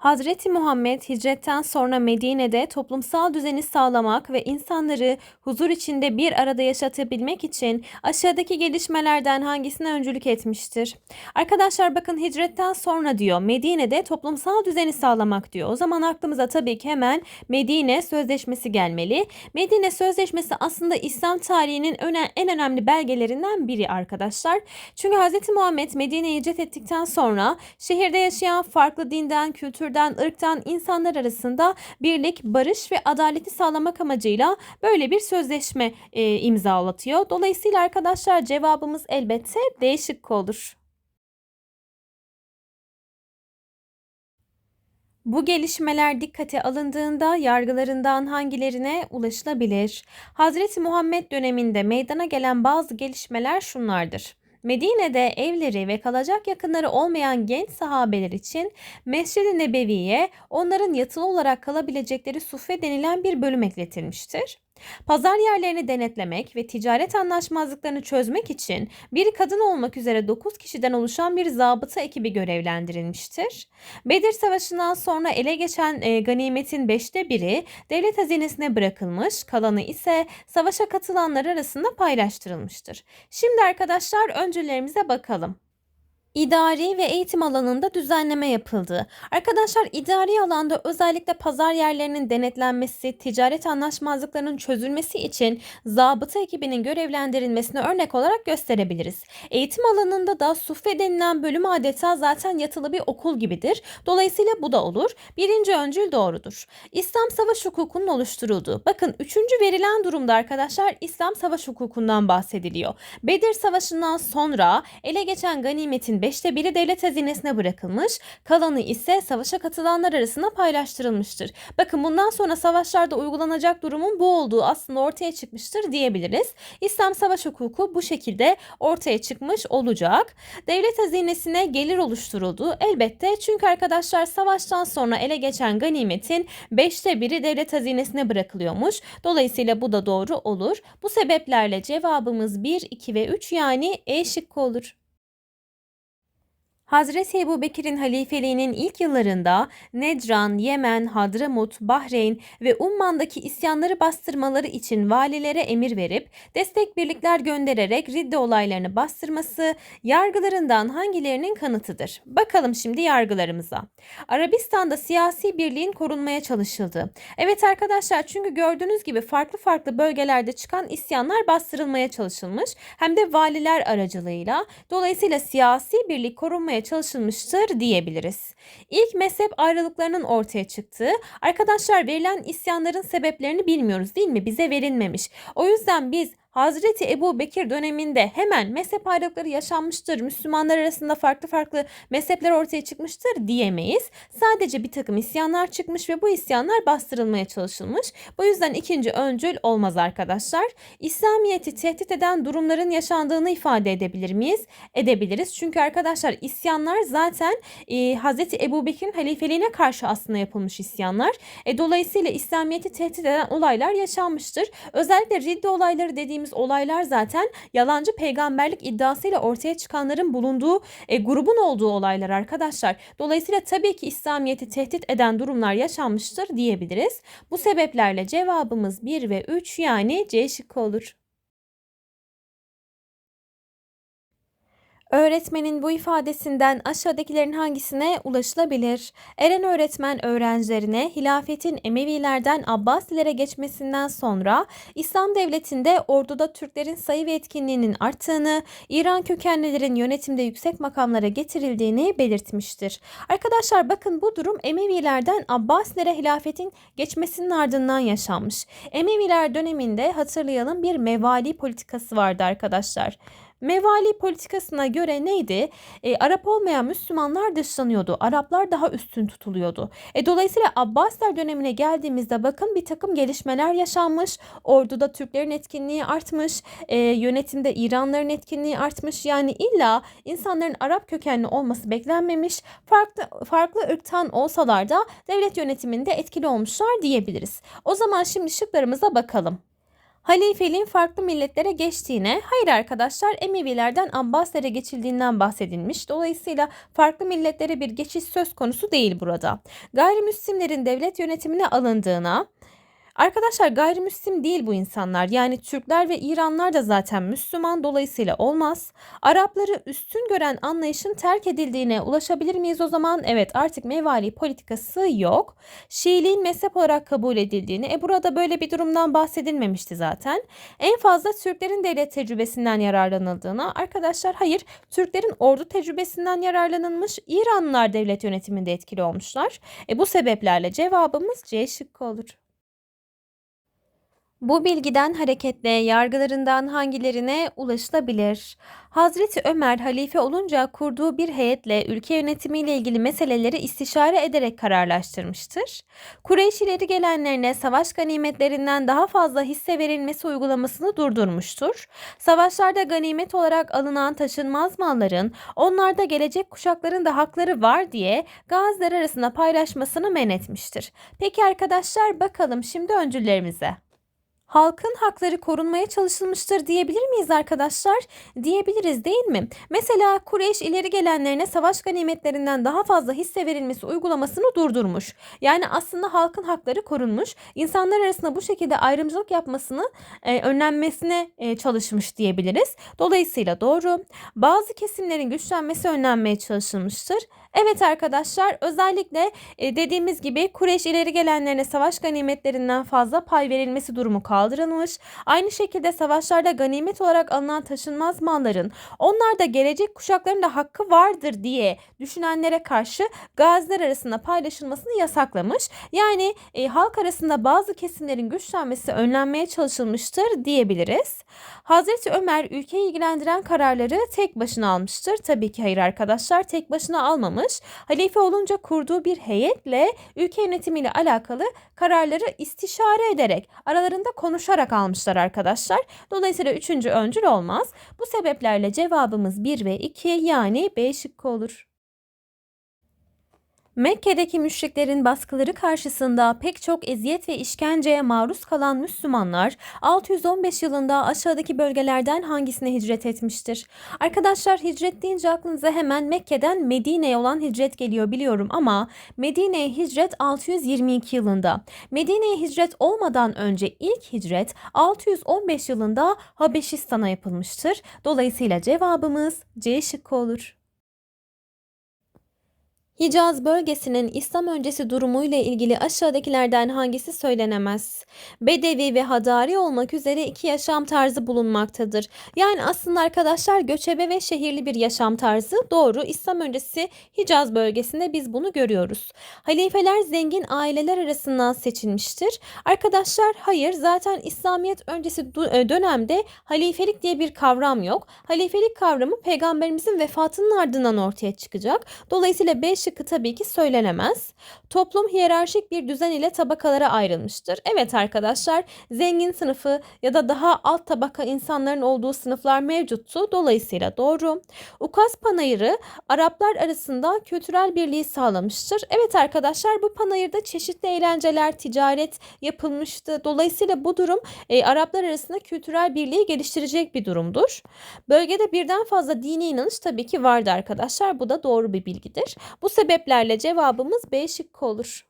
Hazreti Muhammed hicretten sonra Medine'de toplumsal düzeni sağlamak ve insanları huzur içinde bir arada yaşatabilmek için aşağıdaki gelişmelerden hangisine öncülük etmiştir? Arkadaşlar bakın hicretten sonra diyor Medine'de toplumsal düzeni sağlamak diyor. O zaman aklımıza tabii ki hemen Medine Sözleşmesi gelmeli. Medine Sözleşmesi aslında İslam tarihinin öne, en önemli belgelerinden biri arkadaşlar. Çünkü Hazreti Muhammed Medine'ye hicret ettikten sonra şehirde yaşayan farklı dinden, kültür türden, ırktan insanlar arasında birlik, barış ve adaleti sağlamak amacıyla böyle bir sözleşme e, imzalatıyor. Dolayısıyla arkadaşlar cevabımız elbette D şıkkı olur. Bu gelişmeler dikkate alındığında yargılarından hangilerine ulaşılabilir? Hazreti Muhammed döneminde meydana gelen bazı gelişmeler şunlardır. Medine'de evleri ve kalacak yakınları olmayan genç sahabeler için Mescid-i Nebevi'ye onların yatılı olarak kalabilecekleri suffe denilen bir bölüm ekletilmiştir. Pazar yerlerini denetlemek ve ticaret anlaşmazlıklarını çözmek için bir kadın olmak üzere 9 kişiden oluşan bir zabıta ekibi görevlendirilmiştir. Bedir Savaşı'ndan sonra ele geçen e, ganimetin beşte biri devlet hazinesine bırakılmış, kalanı ise savaşa katılanlar arasında paylaştırılmıştır. Şimdi arkadaşlar öncelerimize bakalım. İdari ve eğitim alanında düzenleme yapıldı. Arkadaşlar idari alanda özellikle pazar yerlerinin denetlenmesi, ticaret anlaşmazlıklarının çözülmesi için zabıta ekibinin görevlendirilmesini örnek olarak gösterebiliriz. Eğitim alanında da suffe denilen bölüm adeta zaten yatılı bir okul gibidir. Dolayısıyla bu da olur. Birinci öncül doğrudur. İslam savaş hukukunun oluşturulduğu. Bakın üçüncü verilen durumda arkadaşlar İslam savaş hukukundan bahsediliyor. Bedir Savaşı'ndan sonra ele geçen ganimetin beşte biri devlet hazinesine bırakılmış, kalanı ise savaşa katılanlar arasında paylaştırılmıştır. Bakın bundan sonra savaşlarda uygulanacak durumun bu olduğu aslında ortaya çıkmıştır diyebiliriz. İslam savaş hukuku bu şekilde ortaya çıkmış olacak. Devlet hazinesine gelir oluşturuldu elbette çünkü arkadaşlar savaştan sonra ele geçen ganimetin beşte biri devlet hazinesine bırakılıyormuş. Dolayısıyla bu da doğru olur. Bu sebeplerle cevabımız 1, 2 ve 3 yani E şıkkı olur. Hazreti Ebu Bekir'in halifeliğinin ilk yıllarında Nedran, Yemen, Hadramut, Bahreyn ve Umman'daki isyanları bastırmaları için valilere emir verip destek birlikler göndererek Ridde olaylarını bastırması yargılarından hangilerinin kanıtıdır? Bakalım şimdi yargılarımıza. Arabistan'da siyasi birliğin korunmaya çalışıldı. Evet arkadaşlar çünkü gördüğünüz gibi farklı farklı bölgelerde çıkan isyanlar bastırılmaya çalışılmış hem de valiler aracılığıyla. Dolayısıyla siyasi birlik korunmaya sağlamaya çalışılmıştır diyebiliriz. İlk mezhep ayrılıklarının ortaya çıktığı, arkadaşlar verilen isyanların sebeplerini bilmiyoruz değil mi? Bize verilmemiş. O yüzden biz Hazreti Ebu Bekir döneminde hemen mezhep ayrılıkları yaşanmıştır, Müslümanlar arasında farklı farklı mezhepler ortaya çıkmıştır diyemeyiz. Sadece bir takım isyanlar çıkmış ve bu isyanlar bastırılmaya çalışılmış. Bu yüzden ikinci öncül olmaz arkadaşlar. İslamiyet'i tehdit eden durumların yaşandığını ifade edebilir miyiz? Edebiliriz. Çünkü arkadaşlar isyanlar zaten e, Hazreti Ebu Bekir'in halifeliğine karşı aslında yapılmış isyanlar. E, dolayısıyla İslamiyet'i tehdit eden olaylar yaşanmıştır. Özellikle ridde olayları dediğim bahsettiğimiz olaylar zaten yalancı peygamberlik iddiasıyla ortaya çıkanların bulunduğu e, grubun olduğu olaylar arkadaşlar. Dolayısıyla tabii ki İslamiyet'i tehdit eden durumlar yaşanmıştır diyebiliriz. Bu sebeplerle cevabımız 1 ve 3 yani C şıkkı olur. Öğretmenin bu ifadesinden aşağıdakilerin hangisine ulaşılabilir? Eren öğretmen öğrencilerine hilafetin Emevilerden Abbasilere geçmesinden sonra İslam devletinde orduda Türklerin sayı ve etkinliğinin arttığını, İran kökenlilerin yönetimde yüksek makamlara getirildiğini belirtmiştir. Arkadaşlar bakın bu durum Emevilerden Abbasilere hilafetin geçmesinin ardından yaşanmış. Emeviler döneminde hatırlayalım bir mevali politikası vardı arkadaşlar. Mevali politikasına göre neydi? E, Arap olmayan Müslümanlar dışlanıyordu. Araplar daha üstün tutuluyordu. E, dolayısıyla Abbasiler dönemine geldiğimizde bakın bir takım gelişmeler yaşanmış. Orduda Türklerin etkinliği artmış. E, yönetimde İranların etkinliği artmış. Yani illa insanların Arap kökenli olması beklenmemiş. Farklı, farklı ırktan olsalar da devlet yönetiminde etkili olmuşlar diyebiliriz. O zaman şimdi şıklarımıza bakalım. Halifeliğin farklı milletlere geçtiğine, hayır arkadaşlar Emevilerden Abbasilere geçildiğinden bahsedilmiş. Dolayısıyla farklı milletlere bir geçiş söz konusu değil burada. Gayrimüslimlerin devlet yönetimine alındığına, Arkadaşlar gayrimüslim değil bu insanlar. Yani Türkler ve İranlar da zaten Müslüman dolayısıyla olmaz. Arapları üstün gören anlayışın terk edildiğine ulaşabilir miyiz o zaman? Evet artık mevali politikası yok. Şiiliğin mezhep olarak kabul edildiğini, e burada böyle bir durumdan bahsedilmemişti zaten. En fazla Türklerin devlet tecrübesinden yararlanıldığına, arkadaşlar hayır Türklerin ordu tecrübesinden yararlanılmış, İranlılar devlet yönetiminde etkili olmuşlar. E bu sebeplerle cevabımız C şıkkı olur. Bu bilgiden hareketle yargılarından hangilerine ulaşılabilir? Hazreti Ömer halife olunca kurduğu bir heyetle ülke yönetimiyle ilgili meseleleri istişare ederek kararlaştırmıştır. Kureyşileri gelenlerine savaş ganimetlerinden daha fazla hisse verilmesi uygulamasını durdurmuştur. Savaşlarda ganimet olarak alınan taşınmaz malların onlarda gelecek kuşakların da hakları var diye gaziler arasında paylaşmasını men etmiştir. Peki arkadaşlar bakalım şimdi öncüllerimize. Halkın hakları korunmaya çalışılmıştır diyebilir miyiz arkadaşlar? Diyebiliriz değil mi? Mesela Kureyş ileri gelenlerine savaş ganimetlerinden daha fazla hisse verilmesi uygulamasını durdurmuş. Yani aslında halkın hakları korunmuş. İnsanlar arasında bu şekilde ayrımcılık yapmasını e, önlenmesine e, çalışmış diyebiliriz. Dolayısıyla doğru. Bazı kesimlerin güçlenmesi önlenmeye çalışılmıştır. Evet arkadaşlar özellikle e, dediğimiz gibi Kureyş ileri gelenlerine savaş ganimetlerinden fazla pay verilmesi durumu kaldırılmış. Aynı şekilde savaşlarda ganimet olarak alınan taşınmaz malların onlarda gelecek kuşakların da hakkı vardır diye düşünenlere karşı gaziler arasında paylaşılmasını yasaklamış. Yani e, halk arasında bazı kesimlerin güçlenmesi önlenmeye çalışılmıştır diyebiliriz. Hazreti Ömer ülkeyi ilgilendiren kararları tek başına almıştır. Tabii ki hayır arkadaşlar tek başına almamış. Halife olunca kurduğu bir heyetle ülke yönetimiyle alakalı kararları istişare ederek aralarında konuşarak almışlar arkadaşlar. Dolayısıyla üçüncü öncül olmaz. Bu sebeplerle cevabımız 1 ve 2 yani B şıkkı olur. Mekke'deki müşriklerin baskıları karşısında pek çok eziyet ve işkenceye maruz kalan Müslümanlar 615 yılında aşağıdaki bölgelerden hangisine hicret etmiştir? Arkadaşlar hicret deyince aklınıza hemen Mekke'den Medine'ye olan hicret geliyor biliyorum ama Medine'ye hicret 622 yılında. Medine'ye hicret olmadan önce ilk hicret 615 yılında Habeşistan'a yapılmıştır. Dolayısıyla cevabımız C şıkkı olur. Hicaz bölgesinin İslam öncesi durumuyla ilgili aşağıdakilerden hangisi söylenemez? Bedevi ve Hadari olmak üzere iki yaşam tarzı bulunmaktadır. Yani aslında arkadaşlar göçebe ve şehirli bir yaşam tarzı doğru. İslam öncesi Hicaz bölgesinde biz bunu görüyoruz. Halifeler zengin aileler arasından seçilmiştir. Arkadaşlar hayır zaten İslamiyet öncesi e, dönemde halifelik diye bir kavram yok. Halifelik kavramı peygamberimizin vefatının ardından ortaya çıkacak. Dolayısıyla 5 şıkkı tabii ki söylenemez. Toplum hiyerarşik bir düzen ile tabakalara ayrılmıştır. Evet arkadaşlar zengin sınıfı ya da daha alt tabaka insanların olduğu sınıflar mevcuttu. Dolayısıyla doğru. Ukaz panayırı Araplar arasında kültürel birliği sağlamıştır. Evet arkadaşlar bu panayırda çeşitli eğlenceler, ticaret yapılmıştı. Dolayısıyla bu durum e, Araplar arasında kültürel birliği geliştirecek bir durumdur. Bölgede birden fazla dini inanış tabii ki vardı arkadaşlar. Bu da doğru bir bilgidir. Bu sebeplerle cevabımız B şıkkı olur.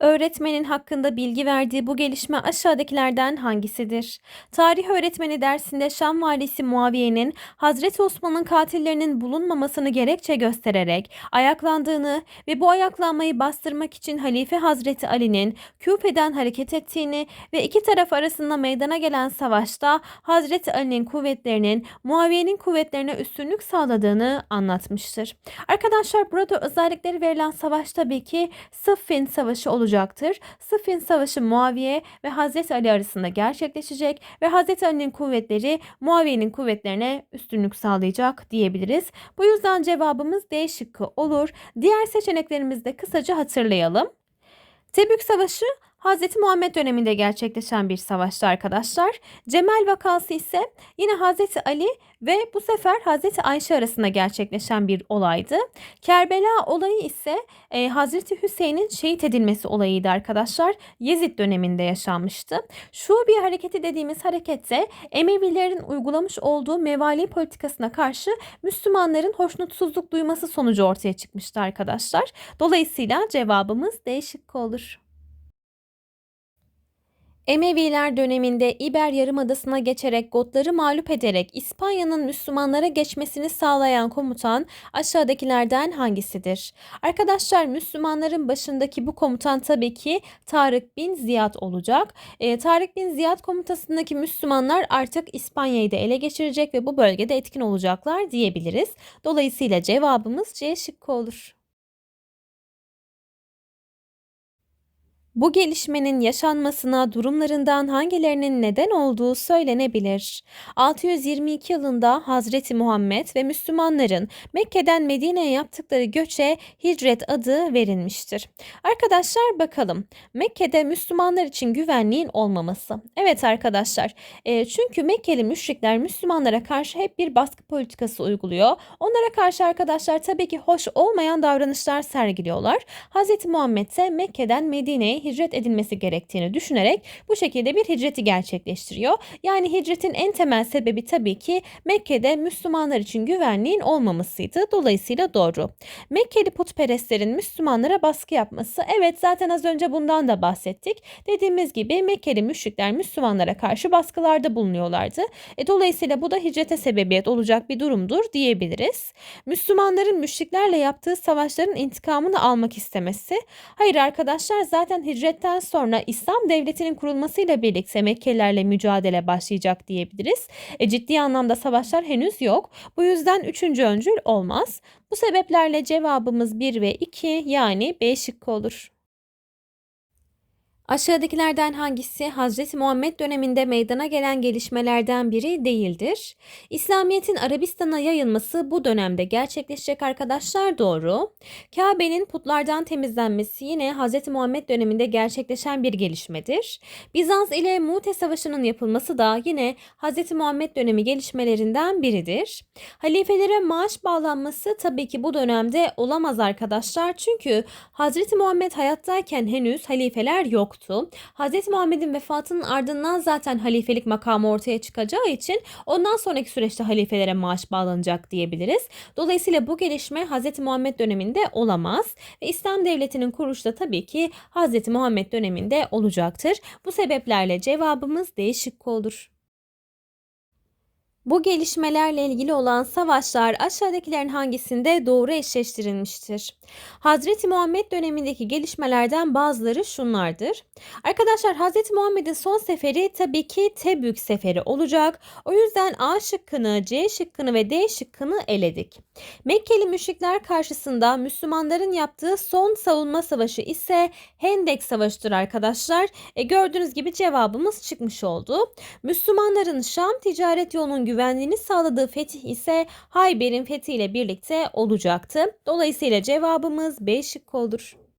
Öğretmenin hakkında bilgi verdiği bu gelişme aşağıdakilerden hangisidir? Tarih öğretmeni dersinde Şam valisi Muaviye'nin Hazreti Osman'ın katillerinin bulunmamasını gerekçe göstererek ayaklandığını ve bu ayaklanmayı bastırmak için Halife Hazreti Ali'nin Küfe'den hareket ettiğini ve iki taraf arasında meydana gelen savaşta Hazreti Ali'nin kuvvetlerinin Muaviye'nin kuvvetlerine üstünlük sağladığını anlatmıştır. Arkadaşlar burada özellikleri verilen savaş tabii ki Sıffin Savaşı olacak olacaktır. Sıffin Savaşı Muaviye ve Hazreti Ali arasında gerçekleşecek ve Hazreti Ali'nin kuvvetleri Muaviye'nin kuvvetlerine üstünlük sağlayacak diyebiliriz. Bu yüzden cevabımız D şıkkı olur. Diğer seçeneklerimizi de kısaca hatırlayalım. Tebük Savaşı Hz. Muhammed döneminde gerçekleşen bir savaştı arkadaşlar. Cemel vakası ise yine Hz. Ali ve bu sefer Hz. Ayşe arasında gerçekleşen bir olaydı. Kerbela olayı ise e, Hz. Hüseyin'in şehit edilmesi olayıydı arkadaşlar. Yezid döneminde yaşanmıştı. Şu bir hareketi dediğimiz harekette Emevilerin uygulamış olduğu mevali politikasına karşı Müslümanların hoşnutsuzluk duyması sonucu ortaya çıkmıştı arkadaşlar. Dolayısıyla cevabımız değişik olur. Emeviler döneminde İber Yarımadası'na geçerek Gotları mağlup ederek İspanya'nın Müslümanlara geçmesini sağlayan komutan aşağıdakilerden hangisidir? Arkadaşlar Müslümanların başındaki bu komutan tabii ki Tarık bin Ziyad olacak. E, Tarık bin Ziyad komutasındaki Müslümanlar artık İspanya'yı da ele geçirecek ve bu bölgede etkin olacaklar diyebiliriz. Dolayısıyla cevabımız C şıkkı olur. Bu gelişmenin yaşanmasına durumlarından hangilerinin neden olduğu söylenebilir. 622 yılında Hazreti Muhammed ve Müslümanların Mekke'den Medine'ye yaptıkları göçe hicret adı verilmiştir. Arkadaşlar bakalım. Mekke'de Müslümanlar için güvenliğin olmaması. Evet arkadaşlar. E, çünkü Mekkeli müşrikler Müslümanlara karşı hep bir baskı politikası uyguluyor. Onlara karşı arkadaşlar tabii ki hoş olmayan davranışlar sergiliyorlar. Hazreti Muhammed ise Mekke'den Medine'ye hicret edilmesi gerektiğini düşünerek bu şekilde bir hicreti gerçekleştiriyor. Yani hicretin en temel sebebi tabii ki Mekke'de Müslümanlar için güvenliğin olmamasıydı. Dolayısıyla doğru. Mekkeli putperestlerin Müslümanlara baskı yapması evet zaten az önce bundan da bahsettik. Dediğimiz gibi Mekkeli müşrikler Müslümanlara karşı baskılarda bulunuyorlardı. E, dolayısıyla bu da hicrete sebebiyet olacak bir durumdur diyebiliriz. Müslümanların müşriklerle yaptığı savaşların intikamını almak istemesi. Hayır arkadaşlar zaten hicret hicretten sonra İslam devletinin kurulmasıyla birlikte Mekkelilerle mücadele başlayacak diyebiliriz. E, ciddi anlamda savaşlar henüz yok. Bu yüzden üçüncü öncül olmaz. Bu sebeplerle cevabımız 1 ve 2 yani B şıkkı olur. Aşağıdakilerden hangisi Hazreti Muhammed döneminde meydana gelen gelişmelerden biri değildir? İslamiyet'in Arabistan'a yayılması bu dönemde gerçekleşecek arkadaşlar doğru. Kabe'nin putlardan temizlenmesi yine Hazreti Muhammed döneminde gerçekleşen bir gelişmedir. Bizans ile Mute Savaşı'nın yapılması da yine Hazreti Muhammed dönemi gelişmelerinden biridir. Halifelere maaş bağlanması tabii ki bu dönemde olamaz arkadaşlar. Çünkü Hazreti Muhammed hayattayken henüz halifeler yoktu yoktu. Hz. Muhammed'in vefatının ardından zaten halifelik makamı ortaya çıkacağı için ondan sonraki süreçte halifelere maaş bağlanacak diyebiliriz. Dolayısıyla bu gelişme Hz. Muhammed döneminde olamaz ve İslam devletinin kuruluşu da tabii ki Hz. Muhammed döneminde olacaktır. Bu sebeplerle cevabımız değişik olur. Bu gelişmelerle ilgili olan savaşlar aşağıdakilerin hangisinde doğru eşleştirilmiştir? Hazreti Muhammed dönemindeki gelişmelerden bazıları şunlardır. Arkadaşlar Hazreti Muhammed'in son seferi tabii ki Tebük seferi olacak. O yüzden A şıkkını, C şıkkını ve D şıkkını eledik. Mekkeli müşrikler karşısında Müslümanların yaptığı son savunma savaşı ise Hendek Savaşı'dır arkadaşlar. E, gördüğünüz gibi cevabımız çıkmış oldu. Müslümanların Şam ticaret yolunun güvenliğini sağladığı fetih ise Hayber'in fethiyle birlikte olacaktı. Dolayısıyla cevabımız B şıkkı olur.